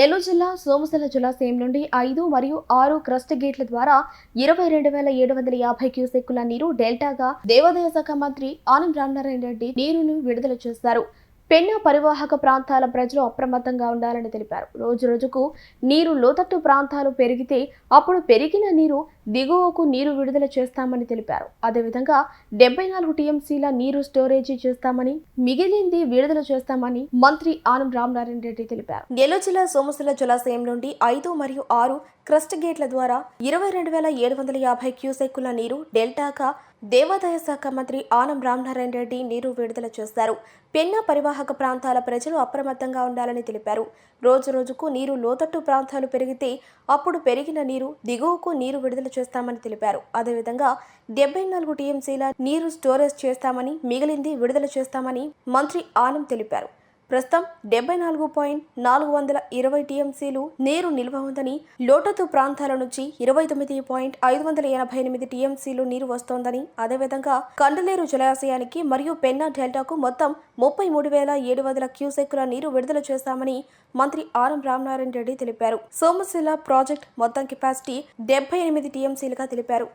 నెల్లూరు జిల్లా సోమశిల జలాశయం నుండి ఐదు మరియు ఆరు క్రస్ట్ గేట్ల ద్వారా ఇరవై రెండు వేల ఏడు వందల యాభై క్యూసెక్కుల నీరు డెల్టాగా దేవాదాయ శాఖ మంత్రి ఆనం రామనారాయణ రెడ్డి నీరును విడుదల చేశారు. పెన్నా పరివాహక ప్రాంతాల ప్రజలు అప్రమత్తంగా ఉండాలని తెలిపారు. రోజు రోజుకు నీరు లోతట్టు ప్రాంతాలు పెరిగితే అప్పుడు పెరిగిన నీరు దిగువకు నీరు విడుదల చేస్తామని తెలిపారు. అదేవిధంగా డెబ్బై నాలుగు టీఎంసీల నీరు స్టోరేజీ చేస్తామని మిగిలింది విడుదల చేస్తామని మంత్రి ఆనం రామనారాయణ రెడ్డి తెలిపారు. నెల్లూరు జిల్లా సోమశిల జలాశయం నుండి ఐదు మరియు ఆరు క్రస్ట్ గేట్ల ద్వారా ఇరవై రెండు వేల ఏడు వందల యాభై క్యూసెక్కుల నీరు డెల్టాగా దేవాదాయ శాఖ మంత్రి ఆనం రామనారాయణ రెడ్డి నీరు విడుదల చేశారు. పెన్నా పరివాహక ప్రాంతాల ప్రజలు అప్రమత్తంగా ఉండాలని తెలిపారు. రోజు రోజుకు నీరు లోతట్టు ప్రాంతాలు పెరిగితే అప్పుడు పెరిగిన నీరు దిగువకు నీరు విడుదల చేస్తామని తెలిపారు. అదేవిధంగా డెబ్బై నాలుగు టీఎంసీల నీరు స్టోరేజ్ చేస్తామని మిగిలింది విడుదల చేస్తామని మంత్రి ఆనం తెలిపారు. ప్రస్తుతం డెబ్బై నాలుగు పాయింట్ నాలుగు వందల ఇరవై టీఎంసీలు నీరు నిల్వ ఉందని లోటతు ప్రాంతాల నుంచి ఇరవై తొమ్మిది పాయింట్ ఐదు వందల ఎనభై ఎనిమిది టీఎంసీలు నీరు వస్తోందని అదేవిధంగా కండలేరు జలాశయానికి మరియు పెన్నా డెల్టాకు మొత్తం ముప్పై మూడు వేల ఏడు వందల క్యూసెక్కుల నీరు విడుదల చేస్తామని మంత్రి ఆర్ఎం రామనారాయణ రెడ్డి తెలిపారు. సోమశిల ప్రాజెక్ట్ మొత్తం కెపాసిటీ డెబ్బై ఎనిమిది టీఎంసీలుగా తెలిపారు.